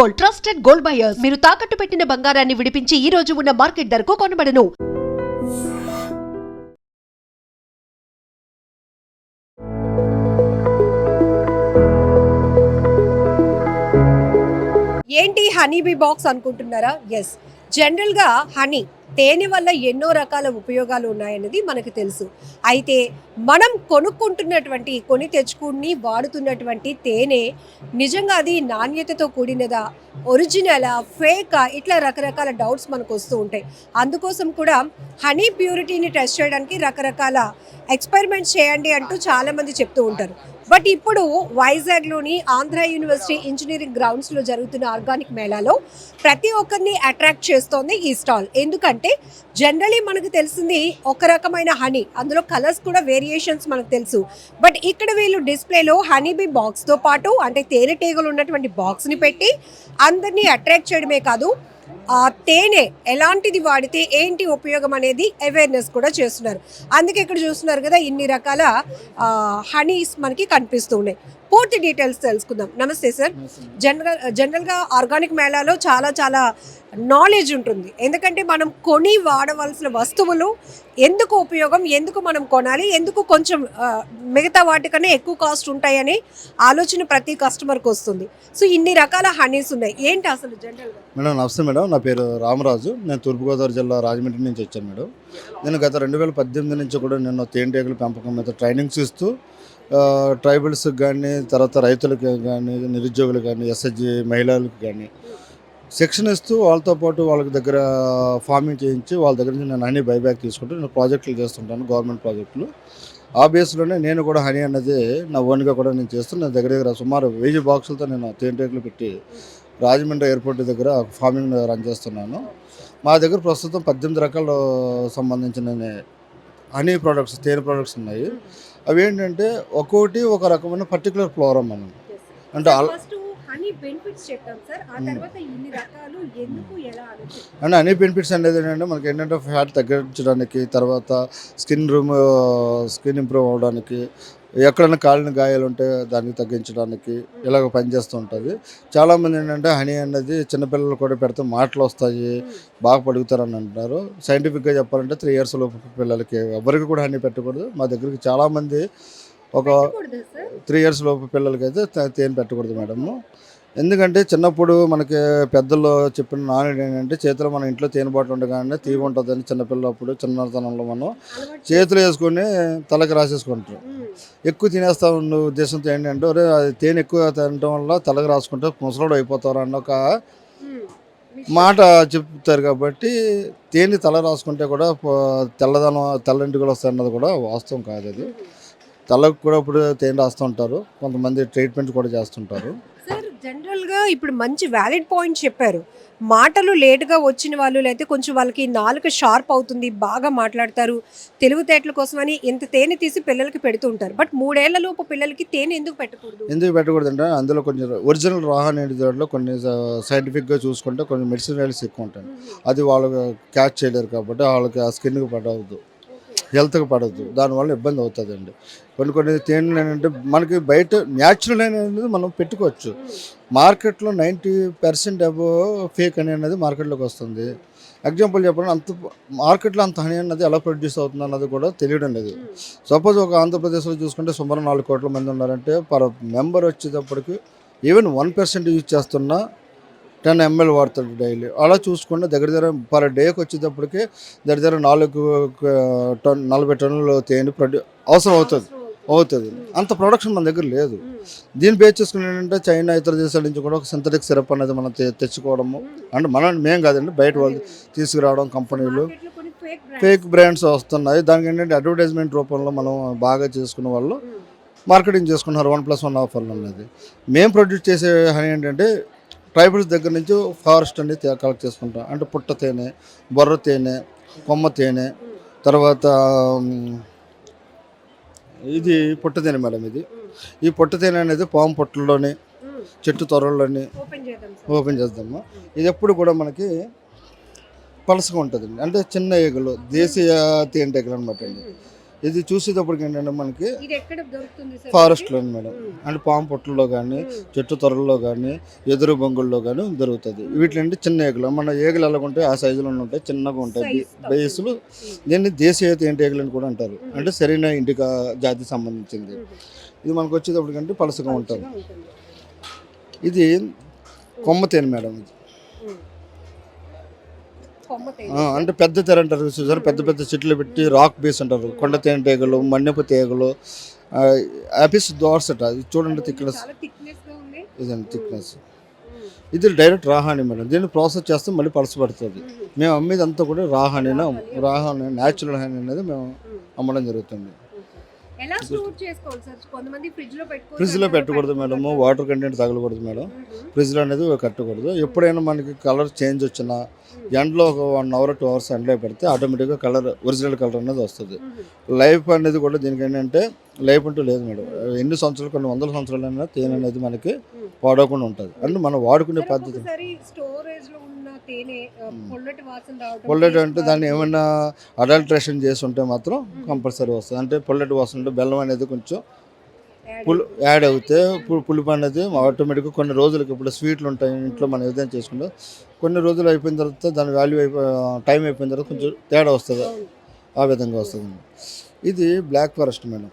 Gold trusted gold buyers. మీరు తాకట్టు పెట్టిన బంగారాన్ని విడిపించి ఈ రోజు ఉన్న మార్కెట్ ధరకు కొనబడను. ఏంటి హనీ బాక్స్ అనుకుంటున్నారా? ఎస్ జనరల్గా హనీ. తేనె వల్ల ఎన్నో రకాల ఉపయోగాలు ఉన్నాయన్నది మనకు తెలుసు. అయితే మనం కొనుక్కుంటున్నటువంటి కొని తెచ్చుకుని వాడుతున్నటువంటి తేనె నిజంగా అది నాణ్యతతో కూడినదా ఒరిజినలా ఫేకా ఇట్లా రకరకాల డౌట్స్ మనకు వస్తూ ఉంటాయి. అందుకోసం కూడా హనీ ప్యూరిటీని టెస్ట్ చేయడానికి రకరకాల ఎక్స్పెరిమెంట్స్ చేయండి అంటూ చాలామంది చెప్తూ ఉంటారు. బట్ ఇప్పుడు వైజాగ్లోని ఆంధ్ర యూనివర్సిటీ ఇంజనీరింగ్ గ్రౌండ్స్లో జరుగుతున్న ఆర్గానిక్ మేళాలో ప్రతి ఒక్కరిని అట్రాక్ట్ చేస్తోంది ఈ స్టాల్. ఎందుకంటే జనరలీ మనకు తెలిసింది ఒక రకమైన హనీ అందులో కలర్స్ కూడా వేరియేషన్స్ మనకు తెలుసు. బట్ ఇక్కడ వీళ్ళు డిస్ప్లేలో హనీబీ బాక్స్తో పాటు అంటే తేనెటీగలు ఉన్నటువంటి బాక్స్ని పెట్టి అందరినీ అట్రాక్ట్ చేయడమే కాదు ఆ తేనె ఎలాంటిది వాడితే ఏంటి ఉపయోగం అనేది అవేర్నెస్ కూడా చేస్తున్నారు. అందుకే ఇక్కడ చూస్తున్నారు కదా ఇన్ని రకాల హనీస్ మనకి కనిపిస్తూ ఉన్నాయి. పూర్తి డీటెయిల్స్ తెలుసుకుందాం. నమస్తే సార్ జనరల్ జనరల్గా ఆర్గానిక్ మేళాలో చాలా చాలా నాలెడ్జ్ ఉంటుంది. ఎందుకంటే మనం కొని వాడవలసిన వస్తువులు ఎందుకు ఉపయోగం ఎందుకు మనం కొనాలి ఎందుకు కొంచెం ఆ, మిగతా వాటికన్నా ఎక్కువ కాస్ట్ ఉంటాయని ఆలోచన ప్రతి కస్టమర్కి వస్తుంది. సో ఇన్ని రకాల హనీస్ ఉన్నాయి. ఏంటి అసలు జనరల్గా మేడం నమస్తే మేడం. నా పేరు రామరాజు. నేను తూర్పుగోదావరి జిల్లా రాజమండ్రి నుంచి వచ్చాను మేడం. నేను గత రెండు వేల పద్దెనిమిది నుంచి కూడా నేను తేనెటీగల పెంపకం మీద ట్రైనింగ్స్ ఇస్తూ ట్రైబల్స్కి కానీ తర్వాత రైతులకు కానీ నిరుద్యోగులకు కానీ ఎస్హెచ్జి మహిళలకు కానీ శిక్షణ ఇస్తూ వాళ్ళతో పాటు వాళ్ళ దగ్గర ఫార్మింగ్ చేయించి వాళ్ళ దగ్గర నుంచి నేను హనీ బైబ్యాక్ తీసుకుంటూ నేను ప్రాజెక్టులు చేస్తుంటాను గవర్నమెంట్ ప్రాజెక్టులు ఆ బేస్లోనే నేను కూడా హనీ అన్నది నా ఓన్గా కూడా నేను చేస్తూ నా దగ్గర దగ్గర సుమారు వెయ్యి బాక్సులతో నేను తేనెటీగలు పెట్టి రాజమండ్రి ఎయిర్పోర్ట్ దగ్గర ఫార్మింగ్ రన్ చేస్తున్నాను. మా దగ్గర ప్రస్తుతం పద్దెనిమిది రకాల సంబంధించిన హనీ ప్రోడక్ట్స్ తేనె ప్రోడక్ట్స్ ఉన్నాయి. అవి ఏంటంటే ఒక్కొక్కటి ఒక రకమైన పర్టికులర్ ఫ్లోరం మనం. అంటే ఆలోచన అంటే అన్ని బెనిఫిట్స్ అనేది ఏంటంటే మనకి ఏంటంటే ఫ్యాట్ తగ్గించడానికి తర్వాత స్కిన్ రూమ్ స్కిన్ ఇంప్రూవ్ అవ్వడానికి ఎక్కడైనా కాలిన గాయాలు ఉంటే దాన్ని తగ్గించడానికి ఇలాగ పనిచేస్తూ ఉంటుంది. చాలామంది ఏంటంటే హనీ అనేది చిన్నపిల్లలు కూడా పెడితే మాటలు వస్తాయి బాగా పడుగుతారని అంటున్నారు. సైంటిఫిక్గా చెప్పాలంటే త్రీ ఇయర్స్ లోపు పిల్లలకి ఎవరికి కూడా హనీ పెట్టకూడదు. మా దగ్గరికి చాలామంది ఒక త్రీ ఇయర్స్ లోపు పిల్లలకి అయితే తేనె పెట్టకూడదు మేడము. ఎందుకంటే చిన్నప్పుడు మనకి పెద్దలు చెప్పిన నాణ్యత ఏంటంటే చేతిలో మన ఇంట్లో తేనె బాటిల్ ఉండగానే తీగ ఉంటుందని చిన్నపిల్లప్పుడు చిన్నతనంలో మనం చేతులు వేసుకొని తలకి రాసేసుకుంటారు. ఎక్కువ తినేస్తా ఉన్న ఉద్దేశంతో ఏంటంటే "ఒరే, అది తేనె ఎక్కువ తినడం వల్ల తలకి రాసుకుంటే ముసలోడు అయిపోతారు? అన్న ఒక. మాట చెప్తారు కాబట్టి తేనె తల రాసుకుంటే కూడా తెల్లదనం తెల్లంటికలు వస్తాయి అన్నది కూడా వాస్తవం కాదు అది. తలకు కూడా ఇప్పుడు తేనె రాస్తుంటారు కొంతమంది ట్రీట్మెంట్ కూడా చేస్తుంటారు. జనరల్గా ఇప్పుడు మంచి వ్యాలిడ్ పాయింట్ చెప్పారు. మాటలు లేటుగా వచ్చిన వాళ్ళు లేకపోతే కొంచెం వాళ్ళకి నాలుక షార్ప్ అవుతుంది బాగా మాట్లాడతారు తెలివితేటల కోసమని ఇంత తేనె తీసి పిల్లలకి పెడుతూ ఉంటారు. బట్ మూడేళ్ళ లోపు పిల్లలకి తేనె ఎందుకు పెట్టకూడదు? ఎందుకు పెట్టకూడదు అంటే అందులో కొంచెం ఒరిజినల్ రాహ అనేది దాంట్లో కొన్ని సైంటిఫిక్గా చూసుకుంటే కొన్ని మెడిసిన్ వాల్యూస్ ఎక్కువ ఉంటాయి. అది వాళ్ళు క్యాచ్ చేయలేరు కాబట్టి వాళ్ళకి ఆ స్కిన్కి పడవద్దు హెల్త్కి పడదు దానివల్ల ఇబ్బంది అవుతుందండి. కొన్ని కొన్ని తేనెలు ఏంటంటే మనకి బయట న్యాచురల్ అనేది మనం పెట్టుకోవచ్చు. మార్కెట్లో నైంటీ పర్సెంట్ అబో ఫేక్ అని అనేది మార్కెట్లోకి వస్తుంది. ఎగ్జాంపుల్ చెప్పాలంటే అంత మార్కెట్లో అంత హనీ అన్నది ఎలా ప్రొడ్యూస్ అవుతుంది అన్నది కూడా తెలియడం లేదు. సపోజ్ ఒక ఆంధ్రప్రదేశ్లో చూసుకుంటే సుమారు నాలుగు కోట్ల మంది ఉన్నారంటే పర్ మెంబర్ వచ్చేటప్పటికి ఈవెన్ వన్ పర్సెంట్ యూజ్ చేస్తున్నా టెన్ ఎంఎల్ వాడతాడు డైలీ. అలా చూసుకుంటే దగ్గర దగ్గర పర్ డేకి వచ్చేటప్పటికి దగ్గర దగ్గర నాలుగు టన్ నలభై టన్నులు తేనె ప్రొడ్యూ అవసరం అవుతుంది. అవుతుంది. అంత ప్రొడక్షన్ మన దగ్గర లేదు. దీన్ని బేస్ చేసుకుని ఏంటంటే చైనా ఇతర దేశాల నుంచి కూడా ఒక సింథటిక్ సిరప్ అనేది మనం తెచ్చుకోవడము. అంటే మనం మేం కాదండి బయట వాళ్ళు తీసుకురావడం కంపెనీలు. ఫేక్ బ్రాండ్స్ వస్తున్నాయి. దానికి ఏంటంటే అడ్వర్టైజ్మెంట్ రూపంలో మనం బాగా చేసుకున్న వాళ్ళు మార్కెటింగ్ చేసుకున్నారు. వన్ ప్లస్ వన్ ఆఫర్లు అనేది. మేము ప్రొడ్యూస్ చేసే హనీ ఏంటంటే ట్రైబల్స్ దగ్గర నుంచి ఫారెస్ట్ అనేది కలెక్ట్ చేసుకుంటాం. అంటే పుట్ట తేనె బొర్ర తేనె కొమ్మ తేనె తర్వాత ఇది పుట్ట తేనె మేడం ఇది. ఈ పుట్ట తేనె అనేది పాము పొట్టల్లోని ఉమ్. చెట్టు తొరల్లోని ఓపెన్ చేద్దాము. ఇది ఎప్పుడు కూడా మనకి పలసగా ఉంటుందండి. అంటే చిన్న ఈగలు దేశీయ తేనెటీగలు అనమాట అండి. ఇది చూసేటప్పటికి ఏంటంటే మనకి సార్ ఫారెస్ట్లో మేడం. అంటే పాము పొట్టుల్లో కానీ చెట్టు తొరల్లో కానీ ఎదురు బొంగుల్లో కానీ దొరుకుతుంది. వీటిలో చిన్న ఏగలు మన ఏగలు ఎలా ఉంటాయి? ఆ సైజులో ఉంటాయి. చిన్నగా ఉంటాయి. బేసులు దీన్ని దేశీయ తేనె ఏగలు అని కూడా అంటారు. అంటే సరైన ఇండికా జాతికి సంబంధించింది. ఇది మనకు వచ్చేటప్పటికంటే పలసగా ఉంటుంది. ఇది కొమ్మ తేనె మేడం ఇది. అంటే పెద్ద తెర అంటారు చూసారు పెద్ద పెద్ద చెట్లు పెట్టి రాక్ బేస్ అంటారు. కొండ తేనె తీగలు మన్నెపు తీగలు ఆఫీస్ దోర్స్ అట. ఇది చూడండి థిక్నెస్ ఇదండి థిక్నెస్ ఇది డైరెక్ట్ రాహాని మేడం. దీన్ని ప్రాసెస్ చేస్తే మళ్ళీ పలసపడుతుంది మేము అమ్మేది అంతా కూడా రాహానిన రాహాని న్యాచురల్ హాని అనేది మేము అమ్మడం జరుగుతుంది. ఫ్రిడ్జ్లో పెట్టకూడదు మేడం. వాటర్ కంటెంట్ తగలకూడదు మేడం. ఫ్రిడ్జ్లో అనేది కట్టకూడదు. ఎప్పుడైనా మనకి కలర్ చేంజ్ వచ్చినా ఎండలో ఒక వన్ అవర్ టూ అవర్స్ ఎండలో పెడితే ఆటోమేటిక్గా కలర్ ఒరిజినల్ కలర్ అనేది వస్తుంది. లైఫ్ అనేది కూడా దీనికి ఏంటంటే లైఫ్ అంటూ లేదు మేడం. ఎన్ని సంవత్సరాలు కొన్ని వందల సంవత్సరాలైనా తేనె అనేది మనకి వాడకుండా ఉంటుంది. అంటే మనం వాడుకునే పద్ధతి. పొల్లటి అంటే దాన్ని. ఏమైనా అడల్ట్రేషన్ చేసి ఉంటే మాత్రం కంపల్సరీ వస్తుంది. అంటే పొల్లెట్ వాసన బెల్లం అనేది కొంచెం పులు యాడ్ అవుతే పు- పులుపు అనేది ఆటోమేటిక్గా కొన్ని రోజులకి ఇప్పుడు స్వీట్లు ఉంటాయి ఇంట్లో మనం ఏదైనా చేసుకుంటే కొన్ని రోజులు అయిపోయిన తర్వాత దాని వాల్యూ అయిపో టైం అయిపోయిన తర్వాత కొంచెం తేడా వస్తుంది. ఆ విధంగా వస్తుంది. ఇది బ్లాక్ ఫారెస్ట్ మేడం.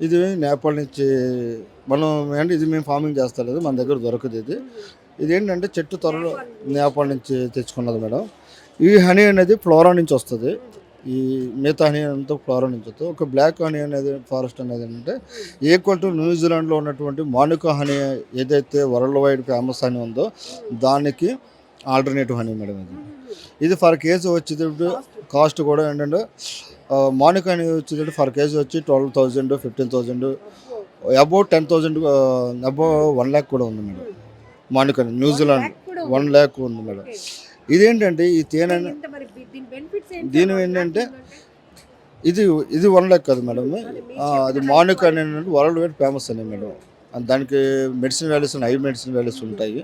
ఇది నేపాల్ నుంచి మనం అంటే ఇది మేము ఫార్మింగ్ చేస్తలేదు మన దగ్గర దొరకదు ఇది. ఇది ఏంటంటే చెట్టు త్వరలో నేపాల్ నుంచి తెచ్చుకున్నది మేడం. ఈ హనీ అనేది ఫ్లోరా నుంచి వస్తుంది. ఈ మిగతా హనీ నుంచి వస్తుంది. ఒక బ్లాక్ హనీ అనేది ఫారెస్ట్ అనేది ఏంటంటే ఈక్వల్ టు న్యూజిలాండ్లో ఉన్నటువంటి మానుకా హనీ ఏదైతే వరల్డ్ వైడ్ ఫేమస్ హనీ ఉందో దానికి ఆల్టర్నేటివ్ హనీ మేడం ఇది. ఇది ఫర్ కేజీ వచ్చేటప్పుడు కాస్ట్ కూడా ఏంటంటే మానికా అనేది వచ్చేటప్పుడు ఫర్ కేజీ వచ్చి twelve thousand fifteen thousand above ten thousand above one lakh కూడా ఉంది madam. Manuka New Zealand one lakh ఉంది. మేడం. ఇదేంటంటే ఈ తేనె దీని? ఏంటంటే? ఇది ఇది వన్ ల్యాక్ కదా మేడం అది మానికా అనేది వరల్డ్ వైడ్ ఫేమస్ అని మేడం దానికి medicine values high medicine values ఉంటాయి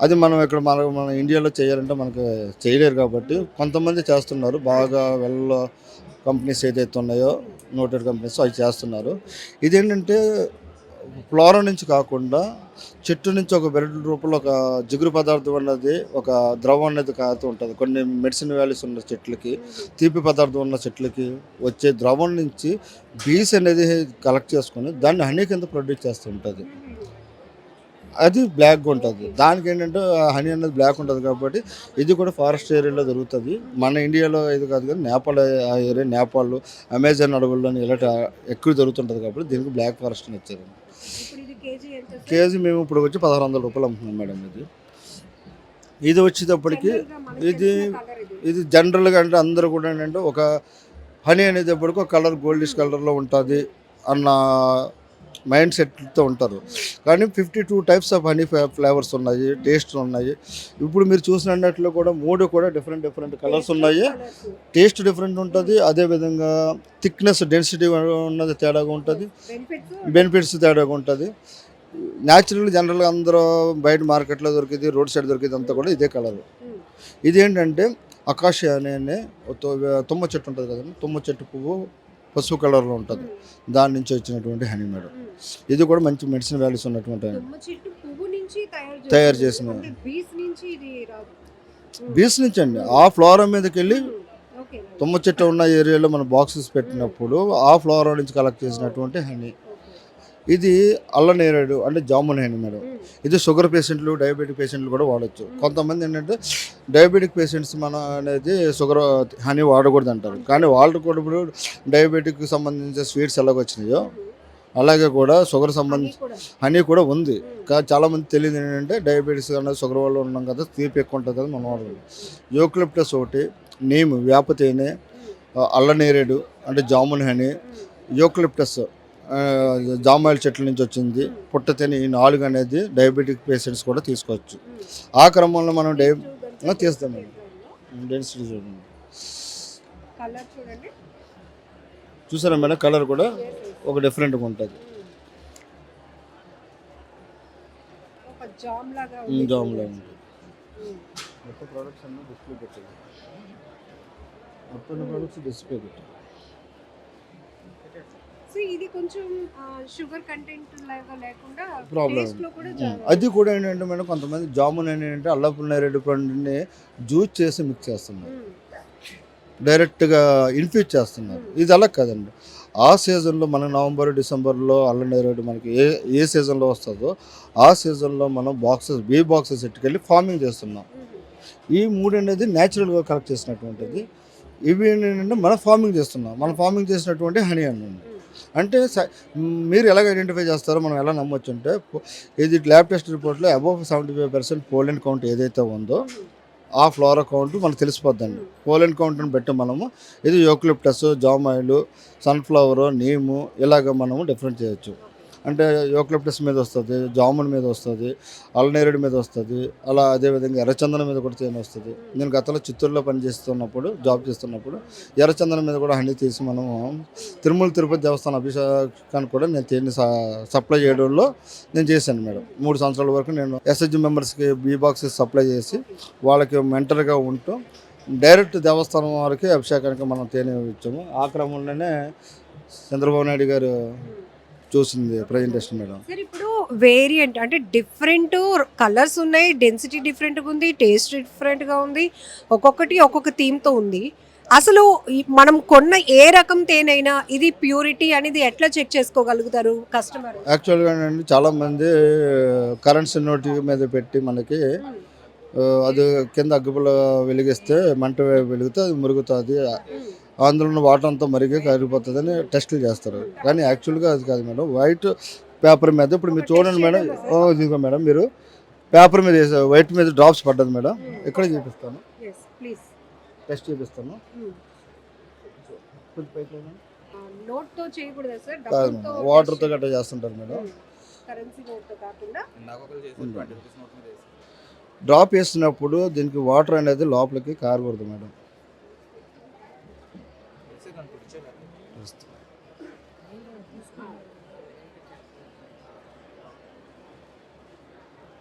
అది మనం ఇక్కడ మన మన ఇండియాలో చేయాలంటే మనకు చేయలేరు కాబట్టి కొంతమంది చేస్తున్నారు బాగా వెళ్ళ కంపెనీస్ ఏదైతే ఉన్నాయో నోటెడ్ కంపెనీస్ అవి చేస్తున్నారు ఇదేంటంటే ఫ్లోరా నుంచి కాకుండా చెట్టు నుంచి ఒక బెరడ్ రూపంలో ఒక జిగురు పదార్థం అన్నది ఒక ద్రవం అనేది కారుతూ ఉంటుంది. కొన్ని మెడిసిన్ వాల్యూస్ ఉన్న చెట్లకి తీపి పదార్థం ఉన్న చెట్లకి వచ్చే ద్రవం నుంచి బీస్ అనేది కలెక్ట్ చేసుకొని దాన్ని హనీ కింద ప్రొడ్యూస్ చేస్తూ ఉంటుంది. అది బ్లాక్గా ఉంటుంది. దానికి ఏంటంటే హనీ అనేది బ్లాక్ ఉంటుంది కాబట్టి ఇది కూడా ఫారెస్ట్ ఏరియాలో దొరుకుతుంది. మన ఇండియాలో ఇది కాదు కానీ నేపాల్ ఆ ఏరియా నేపాల్ అమెజాన్ అడవుల్లోని ఇలాంటి ఎక్కువ దొరుకుతుంటుంది కాబట్టి దీనికి బ్లాక్ ఫారెస్ట్ అని వచ్చారు కేజీ మేము ఇప్పుడు వచ్చి పదహారు వందల రూపాయలు అమ్ముతున్నాం మేడం ఇది ఇది వచ్చేటప్పటికి ఇది. ఇది జనరల్గా అంటే అందరూ కూడా ఏంటంటే ఒక హనీ అనేటప్పటికి ఒక కలర్ గోల్డిష్ కలర్లో ఉంటుంది అన్న మైండ్ సెట్తో ఉంటారు. కానీ fifty two types of honey flavours ఉన్నాయి టేస్ట్ ఉన్నాయి. ఇప్పుడు మీరు చూసినట్లు కూడా మూడు కూడా డిఫరెంట్ డిఫరెంట్ కలర్స్ ఉన్నాయి. టేస్ట్ డిఫరెంట్ ఉంటుంది. అదేవిధంగా థిక్నెస్ డెన్సిటీ ఉన్నది తేడాగా ఉంటుంది. బెనిఫిట్స్ తేడాగా ఉంటుంది. న్యాచురల్ జనరల్గా అందరూ బయట మార్కెట్లో దొరికింది రోడ్ సైడ్ దొరికింది అంతా కూడా ఇదే కలర్. ఇదేంటంటే ఇది అకాశ అనే తుమ్మ చెట్టు ఉంటుంది కదండి. తుమ్మ చెట్టు పువ్వు పసుపు కలర్లో ఉంటుంది. దాని నుంచి వచ్చినటువంటి హనీ మేడం. ఇది కూడా మంచి మెడిసిన్ వాల్యూస్ ఉన్నటువంటి తయారు చేసిన. బీస్ నుంచి అండి. ఆ ఫ్లోరా మీదకి వెళ్ళి తుమ్మ చెట్టు ఉన్న ఏరియాలో మన బాక్సెస్ పెట్టినప్పుడు ఆ ఫ్లోరా నుంచి కలెక్ట్ చేసినటువంటి హనీ. ఇది అల్లనేరేడు అంటే జామున్ హనీ మేడం ఇది షుగర్ పేషెంట్లు డయాబెటిక్ పేషెంట్లు కూడా వాడచ్చు. కొంతమంది ఏంటంటే డయాబెటిక్ పేషెంట్స్ మన అనేది షుగర్ హనీ వాడకూడదు అంటారు. కానీ వాళ్ళు కూడా ఇప్పుడు డయాబెటిక్కి సంబంధించిన స్వీట్స్ ఎలాగ వచ్చినాయో అలాగే కూడా షుగర్ సంబంధించి హనీ కూడా. ఉంది. కానీ చాలామంది తెలియదు ఏంటంటే డయాబెటీస్ అనేది షుగర్ వల్ల ఉన్నాం కదా తీపి ఎక్కువ ఉంటుంది కదా మనం వాడదు యూక్లిప్టస్ ఒకటి నీము వేప తేనె అల్లనేరేడు అంటే జామున్ హనీ యూక్లిప్టస్ జామాయిల్ చెట్ల నుంచి వచ్చింది. పుట్ట తేనె ఈ నాలుగు అనేది డయాబెటిక్ పేషెంట్స్ కూడా తీసుకోవచ్చు. ఆ క్రమంలో మనం డై ఆ, తీస్తాం మేడం డెన్సిటీ చూడండి. కలర్ చూడండి. చూసారా మేడం? కలర్ కూడా ఒక డిఫరెంట్గా ఉంటుంది. ఒక జామ్ లాగా జామ్లో ఉంటుంది ఉమ్. మొత్తం ప్రోడక్ట్స్ అన్నీ డిస్ప్లే పెట్టారు. మొత్తం ప్రోడక్ట్స్ డిస్ప్లే పెట్టారు. సో ఇది కొంచెం షుగర్ కంటెంట్ లాగా లేకుండా లో కూడా. చాలా- అది కూడా ఏంటంటే మేడం కొంతమంది జామున్ ఏంటంటే అల్లపు నేరేడు పండుని జ్యూస్ చేసి మిక్స్ చేస్తున్నారు. డైరెక్ట్గా ఇన్ఫ్యూజ్ చేస్తున్నారు. ఇది అలా కాదండి. ఆ సీజన్లో మన నవంబర్ డిసెంబర్లో అల్లం నేరేడు మనకి ఏ ఏ సీజన్లో వస్తుందో ఆ సీజన్లో మనం బాక్సెస్ బీ బాక్సెస్ ఎట్టుకెళ్ళి ఫార్మింగ్ చేస్తున్నాం. ఈ మూడు అనేది న్యాచురల్గా కలెక్ట్ చేసినటువంటిది. ఇవి ఏంటంటే మనం ఫార్మింగ్ చేస్తున్నాం. మనం ఫార్మింగ్ చేసినటువంటి హనీ అన్నమాట. అంటే మీరు ఎలాగ ఐడెంటిఫై చేస్తారో మనం ఎలా నమ్మొచ్చు అంటే ఇది ల్యాబ్ టెస్ట్ రిపోర్ట్లో above seventy five percent pollen count ఏదైతే ఉందో ఆ ఫ్లోరా కౌంట్ మనకు తెలిసిపోద్దండి. పోలెండ్ కౌంట్ని బట్టి మనము ఇది యోక్లిప్టస్ జామాయిల్ సన్ఫ్లవర్ నీము ఇలాగ మనము డిఫరెంట్ చేయొచ్చు. అంటే యోక్లిప్టస్ మీద వస్తుంది జామున్ మీద వస్తుంది అలనేరుడు మీద వస్తుంది అలా అదేవిధంగా ఎర్రచందనం మీద కూడా తేనె వస్తుంది. నేను గతంలో చిత్తూరులో పనిచేస్తున్నప్పుడు జాబ్ చేస్తున్నప్పుడు ఎర్రచందనం మీద కూడా హనీ తీసి మనము తిరుమల తిరుపతి దేవస్థానం అభిషేకానికి కూడా నేను తేనె సప్లై చేయడంలో నేను చేశాను మేడం. మూడు సంవత్సరాల వరకు నేను ఎస్హెచ్ మెంబర్స్కి బీ బాక్సెస్ సప్లై చేసి వాళ్ళకి మెంటర్గా ఉంటూ డైరెక్ట్ దేవస్థానం వారికి అభిషేకానికి మనం తేనె ఇచ్చాము. ఆ క్రమంలోనే చంద్రబాబు నాయుడు గారు చూసింది ప్రజెంటేషన్ మేడం. సార్ ఇప్పుడు వేరియంట్ అంటే డిఫరెంట్ కలర్స్ ఉన్నాయి డెన్సిటీ డిఫరెంట్గా ఉంది టేస్ట్ డిఫరెంట్గా ఉంది ఒక్కొక్కటి ఒక్కొక్క థీమ్తో ఉంది. అసలు ఈ మనం కొన్న ఏ రకం తేనైనా ఇది ప్యూరిటీ అనేది ఎట్లా చెక్ చేసుకోగలుగుతారు కస్టమర్ యాక్చువల్గా ఏంటంటే చాలామంది కరెంట్ నోటి మీద పెట్టి మనకి ఆ, అది కింద అగ్గిపుల్ల వెలిగిస్తే మంట వెలిగితే అది మురుగుతుంది. అందులో ఉన్న వాటర్ అంతా మరిగి కరిగిపోతుంది అని టెస్టులు చేస్తారు. కానీ యాక్చువల్గా అది కాదు మేడం. వైట్ పేపర్ మీద ఇప్పుడు మీరు చూడండి మేడం. ఓ, ఇదిగో మేడం మీరు పేపర్ మీద వైట్ మీద డ్రాప్స్ పడ్డది మేడం. ఇక్కడ చూపిస్తాను. టెస్ట్ చూపిస్తాను. వాటర్తో గట్రా చేస్తుంటారు మేడం. కాకుండా. డ్రాప్ వేసినప్పుడు దీనికి వాటర్ అనేది లోపలికి కారకూడదు మేడం.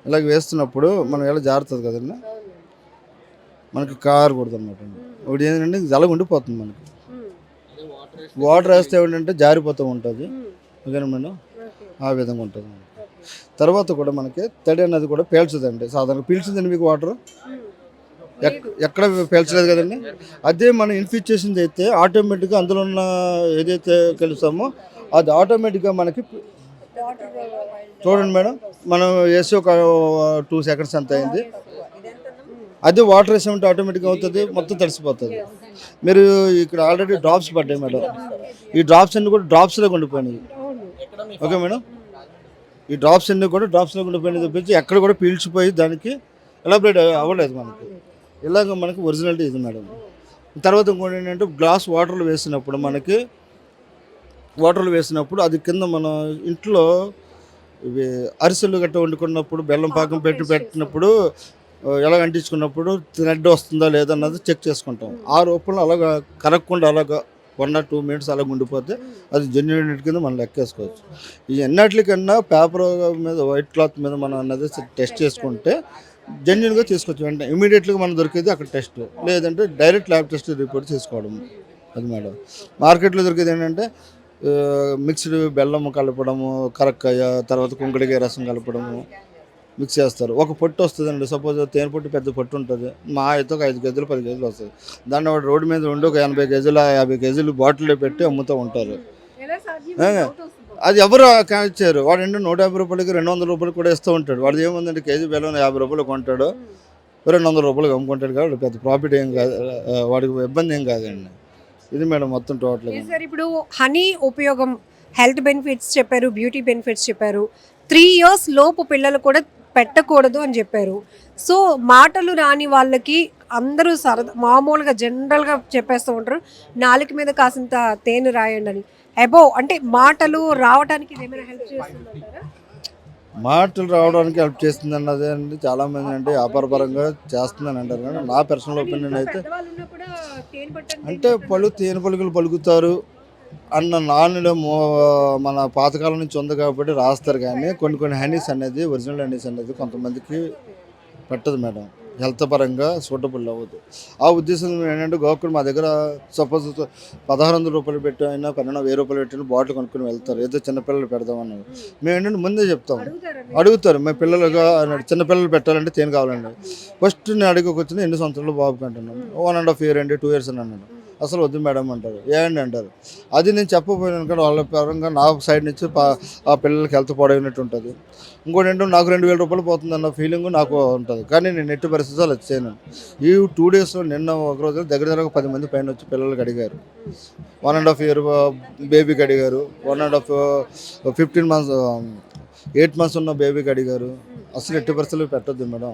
ఇలాగ వేస్తున్నప్పుడు మనం ఎలా జారుతుంది కదండి? మనకి కారు కారకూడదు అనమాట ఒకటి ఏంటంటే జలగ ఉండిపోతుంది మనకి. వాటర్ వేస్తే ఏంటంటే జారిపోతూ ఉంటుంది. ఓకేనా మేడం? ఆ విధంగా ఉంటుంది తర్వాత కూడా మనకి తడి అనేది కూడా పేల్చదండి. సాధారణ పీల్చిందండి మీకు వాటర్? ఎక్- ఎక్కడ పేల్చలేదు కదండి? అదే మనం ఇన్ఫ్యూజ్ చేసింది అయితే ఆటోమేటిక్గా అందులో ఉన్న ఏదైతే కలుస్తామో అది ఆటోమేటిక్గా మనకి చూడండి మేడం మనం వేసి ఒక టూ సెకండ్స్ ఎంత అయింది. అదే వాటర్ వేసామంటే ఆటోమేటిక్గా అవుతుంది మొత్తం తడిసిపోతుంది. మీరు ఇక్కడ ఆల్రెడీ డ్రాప్స్ పడ్డాయి మేడం. ఈ డ్రాప్స్ అన్ని కూడా డ్రాప్స్లో ఉండిపోయినాయి. Okay madam? ఈ డ్రాప్స్ అన్ని కూడా డ్రాప్స్లో ఉండిపోయినాయి తప్పించి ఎక్కడ కూడా పీల్చిపోయి దానికి ఎలాబరేట్ అవ్వలేదు మనకి. ఇలాగ మనకి ఒరిజినాలిటీ ఇది మేడం. తర్వాత ఇంకోటి ఏంటంటే గ్లాస్ వాటర్లో వేసినప్పుడు మనకి వాటర్లో వేసినప్పుడు అది కింద మన ఇంట్లో ఇవి అరిసెలు గట్ట వండుకున్నప్పుడు బెల్లం పాకం పెట్టి పెట్టినప్పుడు ఎలా అంటించుకున్నప్పుడు థ్రెడ్ వస్తుందా లేదా అన్నది చెక్ చేసుకుంటాం. ఆ రూపంలో అలాగా కరగకుండా అలాగా వన్ ఆర్ టూ మినిట్స్ అలా ఉండిపోతే అది జెన్యున్ కింద మనం లెక్కేసుకోవచ్చు. ఈ ఎన్నట్లకన్నా పేపర్ మీద వైట్ క్లాత్ మీద మనం అన్నది టెస్ట్ చేసుకుంటే జెన్యున్గా తీసుకోవచ్చు వెంటనే ఇమీడియట్గా మనం దొరికేది అక్కడ టెస్ట్ లేదంటే డైరెక్ట్ ల్యాబ్ టెస్ట్ రిపోర్ట్ చేసుకోవడం అది మేడం. మార్కెట్లో దొరికేది ఏంటంటే మిక్స్డ్ బెల్లం కలపడము కరక్కాయ తర్వాత కుంకుడికాయ రసం కలపడము మిక్స్ చేస్తారు. ఒక పొట్టు వస్తుందండి. సపోజ్ తేనె పొట్టు పెద్ద పొట్టు ఉంటుంది. మా అయితే ఒక ఐదు కేజీలు పది కేజీలు వస్తుంది. దాన్ని వాడు రోడ్డు మీద ఉండి ఒక ఎనభై కేజీలు యాభై కేజీలు బాటిల్లో పెట్టి అమ్ముతూ ఉంటారు. అది ఎవరు ఇచ్చారు వాడు ఏంటో నూట యాభై రూపాయలకి రెండు వందల రూపాయలు కూడా ఇస్తూ ఉంటాడు. వాడు ఏముందంటే కేజీ బెల్లం యాభై రూపాయలు కొంటాడు. రెండు వందల రూపాయలకు అమ్ముకుంటాడు కాబట్టి పెద్ద ప్రాఫిట్ ఏం కాదు. వాడికి ఇబ్బంది ఏం కాదండి. ఇది మేడం మొత్తం టోటల్ సార్ ఇప్పుడు హనీ ఉపయోగం హెల్త్ బెనిఫిట్స్ చెప్పారు బ్యూటీ బెనిఫిట్స్ చెప్పారు. త్రీ ఇయర్స్ లోపు పిల్లలు కూడా పెట్టకూడదు అని చెప్పారు. సో మాటలు రాని వాళ్ళకి అందరూ సరదా మామూలుగా జనరల్గా చెప్పేస్తూ ఉంటారు నాలుగు మీద కాసింత తేనె రాయండి అని. అబోవ్ అంటే మాటలు రావడానికి ఏమైనా హెల్ప్ చేస్తుంటారా మాటలు రావడానికి హెల్ప్ చేస్తుంది అన్నది అండి. చాలా మంది అంటే వ్యాపారపరంగా చేస్తుందని అంటారు. కానీ నా పర్సనల్ ఒపీనియన్ అయితే అంటే పలు తేనె పలుకులు పలుకుతారు అన్న నాణ్యుడు మన పాతకాలం నుంచి ఉంది కాబట్టి రాస్తారు. కానీ కొన్ని కొన్ని హనీస్ అనేది ఒరిజినల్ హనీస్ అనేది కొంతమందికి పెట్టదు మేడం. హెల్త్ పరంగా సూటబుల్ అవ్వదు. ఆ ఉద్దేశం ఏంటంటే గోకులు మా దగ్గర సపోజ్ పదహారు వందల రూపాయలు పెట్టి అయినా పన్నెండు వెయ్యి రూపాయలు పెట్టిన బాటిల్ కొనుక్కొని వెళ్తారు. ఏదో చిన్నపిల్లలు పెడదామన్నారు మేము ఏంటంటే ముందే చెప్తాం. అడుగుతారు మేము పిల్లలుగా చిన్నపిల్లలు పెట్టాలంటే తేను కావాలండి. ఫస్ట్ నేను అడిగకొచ్చింది ఎన్ని సంవత్సరాలు బాబుకి? అంటున్నాను. వన్ అండ్ హాఫ్ ఇయర్ అండి టూ ఇయర్స్ అని అన్నాడు. అసలు వద్దు మేడం అంటారు. ఏమండి అంటారు? అది నేను చెప్పకపోయినాను కానీ వాళ్ళ పరంగా నా సైడ్ నుంచి ఆ పిల్లలకి హెల్త్ పాడైనట్టు ఉంటుంది. ఇంకోటి ఏంటో నాకు రెండు వేల రూపాయలు పోతుందన్న ఫీలింగ్ నాకు ఉంటుంది. కానీ నేను ఎట్టి పరిస్థితులు వచ్చాను ఈ టూ డేస్లో నిన్న ఒక రోజు దగ్గర దగ్గర పది మంది పైన వచ్చి పిల్లలకి అడిగారు. వన్ అండ్ హాఫ్ ఇయర్ బేబీకి అడిగారు. One and half fifteen months eight months ఉన్న బేబీకి అడిగారు. అసలు ఎట్టి పరిస్థితులు పెట్టద్దు మేడం.